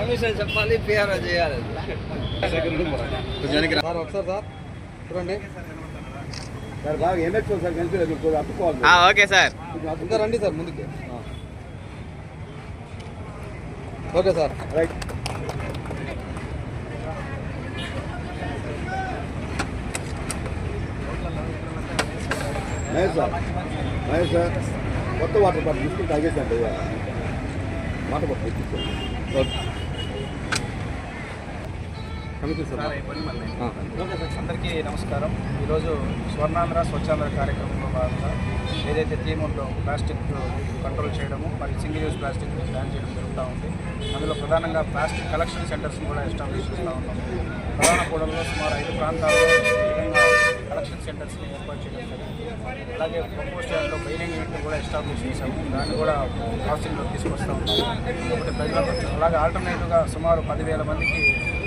Commission చెప్పాలి PRO చేయాలి. Sir ఒకసారి సార్ చూడండి. సార్ బాగా ఎన్ఎక్స్ సార్ కనిపించలేదు ఆ, ఓకే సార్. ఇంకా రండి సార్ ముందుకి. Okay sir right. Mahesh sir Mahesh sir కొత్త వాటర్ బాటిల్ తీసుకుని తాగేసండి వాటర్ బాటిల్ తెప్పించండి ఓకే. అందరికీ నమస్కారం. ఈరోజు స్వర్ణాంధ్ర స్వచ్ఛాంధ్ర కార్యక్రమంలో భాగంగా ఏదైతే థీమ్ ఉందో ప్లాస్టిక్ కంట్రోల్ చేయడము మరియు సింగిల్ యూజ్ ప్లాస్టిక్ బ్యాన్ చేయడం జరుగుతూ ఉంది. అందులో ప్రధానంగా ప్లాస్టిక్ కలెక్షన్ సెంటర్స్ని కూడా ఎస్టాబ్లిష్ చేస్తూ ఉన్నాం. ప్రధాన కూడల్లో సుమారు ఐదు ప్రాంతాల్లో విధంగా కలెక్షన్ సెంటర్స్ని ఏర్పాటు చేయడం జరిగింది. అలాగే ప్రపోజ్ స్టాండ్లో బైలింగ్ యూనిట్ కూడా ఎస్టాబ్లిష్ చేశాము. దాన్ని కూడా హౌసింగ్లో తీసుకొస్తూ ఉన్నాము ఒకటి ప్రజలకు అలాగే ఆల్టర్నేటివ్గా సుమారు పదివేల మందికి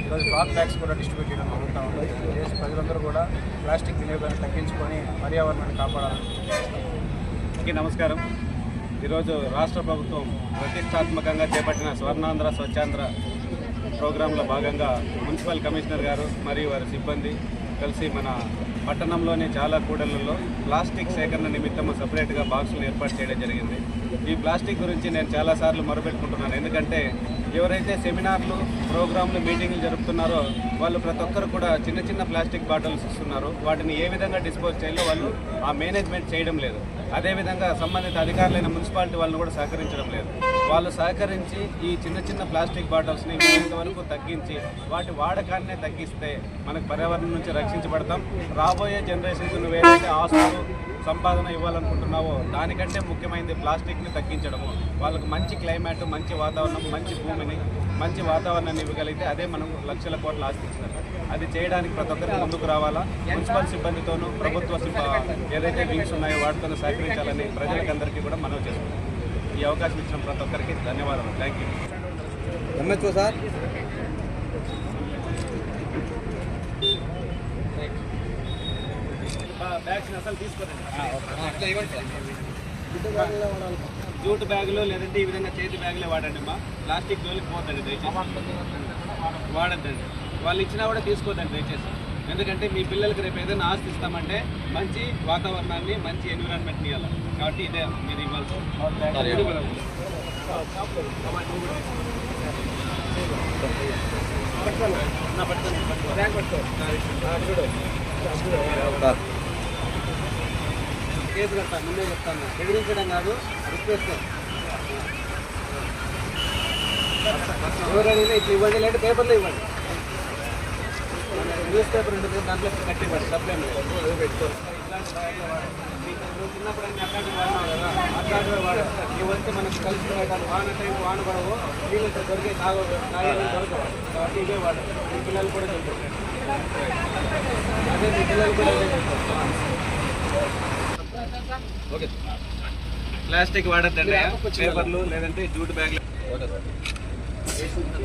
ఈరోజు క్లాత్ బ్యాగ్స్ కూడా డిస్ట్రిబ్యూట్ చేయడం జరుగుతూ ఉంది. దేశ ప్రజలందరూ కూడా ప్లాస్టిక్ వినియోగాన్ని తగ్గించుకొని పర్యావరణాన్ని కాపాడాలని నమస్కారం. ఈరోజు రాష్ట్ర ప్రభుత్వం ప్రతిష్టాత్మకంగా చేపట్టిన స్వర్ణాంధ్ర స్వచ్ఛాంధ్ర ప్రోగ్రాంలో భాగంగా మున్సిపల్ కమిషనర్ గారు మరియు వారి సిబ్బంది కలిసి మన పట్టణంలోని చాలా కూడళ్ళలో ప్లాస్టిక్ సేకరణ నిమిత్తం సపరేట్గా బాక్సులు ఏర్పాటు చేయడం జరిగింది. ఈ ప్లాస్టిక్ గురించి నేను చాలాసార్లు మొరపెట్టుకుంటున్నాను. ఎందుకంటే ఎవరైతే సెమినార్లు ప్రోగ్రాంలు మీటింగ్లు జరుపుతున్నారో వాళ్ళు ప్రతి ఒక్కరు కూడా చిన్న చిన్న ప్లాస్టిక్ బాటిల్స్ ఇస్తున్నారు. వాటిని ఏ విధంగా డిస్పోజ్ చేయాలో వాళ్ళు ఆ మేనేజ్మెంట్ చేయడం లేదు. అదేవిధంగా సంబంధిత అధికారులైన మున్సిపాలిటీ వాళ్ళని కూడా సహకరించడం లేదు. వాళ్ళు సహకరించి ఈ చిన్న చిన్న ప్లాస్టిక్ బాటిల్స్ని వీలైనంత వరకు తగ్గించి వాటి వాడకాన్నే తగ్గిస్తే మనకు పర్యావరణం నుంచి రక్షించబడతాం. రాబోయే జనరేషన్కి నువ్వు ఏదైతే ఆస్తులు సంపాదన ఇవ్వాలనుకుంటున్నావో దానికంటే ముఖ్యమైనది ప్లాస్టిక్ని తగ్గించడము. వాళ్ళకు మంచి క్లైమేట్ మంచి వాతావరణం మంచి భూమిని మంచి వాతావరణాన్ని ఇవ్వగలిగితే అదే మనం లక్షల కోట్ల ఆశిస్తున్నారు అది చేయడానికి ప్రతి ఒక్కరికి ముందుకు రావాలా? మున్సిపల్ సిబ్బందితోనూ ప్రభుత్వ ఏదైతే వింగ్స్ ఉన్నాయో వాటితోనూ సహకరించాలని ప్రజలకందరికీ కూడా మనవి చేసుకుంటాం ఈ అవకాశం ఇచ్చిన ప్రతి ఒక్కరికి ధన్యవాదాలు. Thank you sir? బ్యాగ్స్ అసలు తీసుకోరండి. జూట్ బ్యాగులు లేదంటే ఈ విధంగా చేతి బ్యాగులే వాడండి అమ్మా. ప్లాస్టిక్ జోలికి పోతండి దయచేసి. వాడద్దండి. వాళ్ళు ఇచ్చినా కూడా తీసుకోవద్దండి దయచేసి. ఎందుకంటే మీ పిల్లలకి రేపు ఏదైనా ఆస్తి ఇస్తామంటే మంచి వాతావరణాన్ని మంచి ఎన్విరాన్మెంట్ని ఇవ్వాలి. కాబట్టి ఇదే మీరు ఇవ్వాలి సార్. కేసు కడతాను ముందే చెప్తాను. బెదిరించడం కాదు రిక్వెస్ట్ ఎవరైనా ఇట్లా ఇవ్వండి లేదంటే పేపర్లో ఇవ్వండి. న్యూస్ పేపర్ ఉంటుంది దాంట్లో కట్టి ఇవ్వండి సప్లై ఇట్లాంటి చిన్నప్పుడు అన్ని అట్లాంటివి వాడినావు కదా అట్లాంటివి వాడు నువ్వు వస్తే మనకు కలిసి పెట్టాలి వాన టైం వాన పడవు నీళ్ళు దొరికే తాగ తాగేది దొరకవు. కాబట్టి ఇదే వాడు. మీ పిల్లలు కూడా తెలుసు అదే మీ పిల్లలు కూడా ఇదే చెప్తారు. ప్లాస్టిక్ వాడద్దండి. పేపర్లు లేదంటే జూట్ బ్యాగ్లు. Okay sir.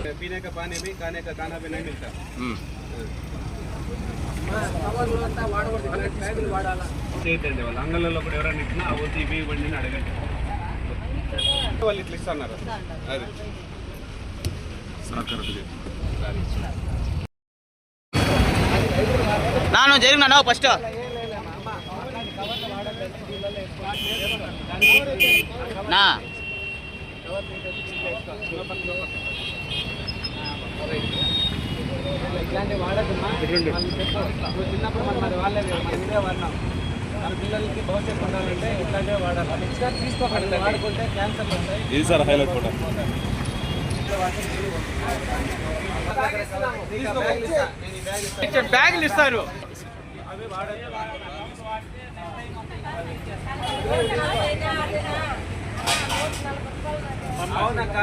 కానీ కానా పానీ భీ వాళ్ళు. అంగళ్ళలో కూడా ఎవరైనా ఇచ్చినా ఆ ఇవి ఇవ్వండి అడగండి. వాళ్ళు ఇట్లా ఇస్తున్నారు. అది. నా ఇట్లాంటివి వాళ్ళు చిన్నప్పుడు మనం అది వాడలేదు మనం ఇదే వాడినాం మన పిల్లలకి భవిష్యత్తు ఉండాలంటే ఇట్లాంటివే వాడాలి తీసుకోకండి వాడుకుంటే క్యాన్సర్ వస్తాయి ఇది సార్ హైలైట్ కూడా తీసుకో, బ్యాగులు ఇస్తా. నేను ఈ బ్యాగ్ ఇస్తా. బ్యాగులు ఇస్తారు అవునక్క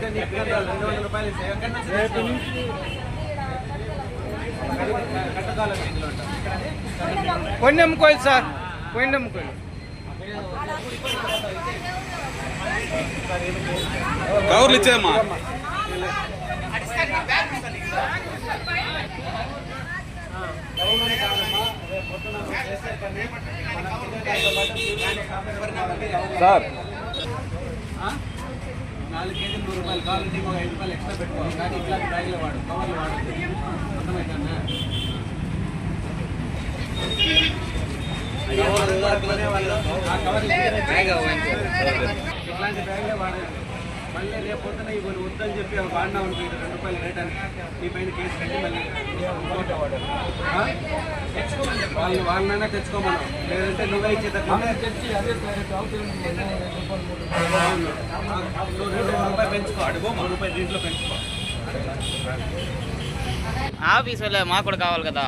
రెండు వందల రూపాయలు. ఎక్కడి నుంచి. పొన్నెమ్మ కోయిల్ సార్ పొన్నెమ్మ కోయిల్ కవర్లు ఇచ్చేయమ్మా. సార్ ఆ? నాలుగు కేజీలు నూరు రూపాయలు కావాలంటే ఇంకో ఐదు రూపాయలు ఎక్స్ట్రా పెట్టుకోవాలి. కానీ ఇట్లాంటి బ్యాగులు వాడు కవర్లు వాడద్దు అర్థమవుతుందా ఆ కవర్లు ఇట్లాంటి బ్యాగులే వాడాలి మళ్ళీ రేపు పొద్దున ఇవి వద్దని చెప్పి అవి వాడినా ఉంటుంది రెండు రూపాయలు రేట్ అని నీ పైన కేసు కట్టి మళ్ళీ? వాళ్ళు వాళ్ళనైనా తెచ్చుకోమను లేదంటే నువ్వే రెండు రూపాయలు పెంచుకో అడుగు. మూడు రూపాయలు దీంట్లో పెంచుకో. ఆఫీస్ వాళ్ళే మాకు కూడా కావాలి కదా.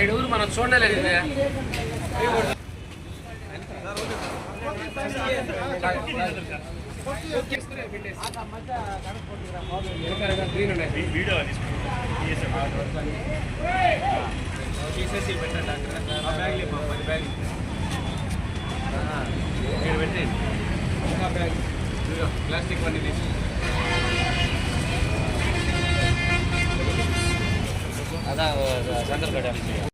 ఏడు ఊరు మనం చూడలేదు. తీసేసి పెట్టండి అక్కడ. ఆ బ్యాగులు ఇవ్వు, పది బ్యాగులు. ఇక్కడ పెట్టండి ఇంకా బ్యాగ్ ప్లాస్టిక్ పని తీసి అదా సంతలు కట్టాలి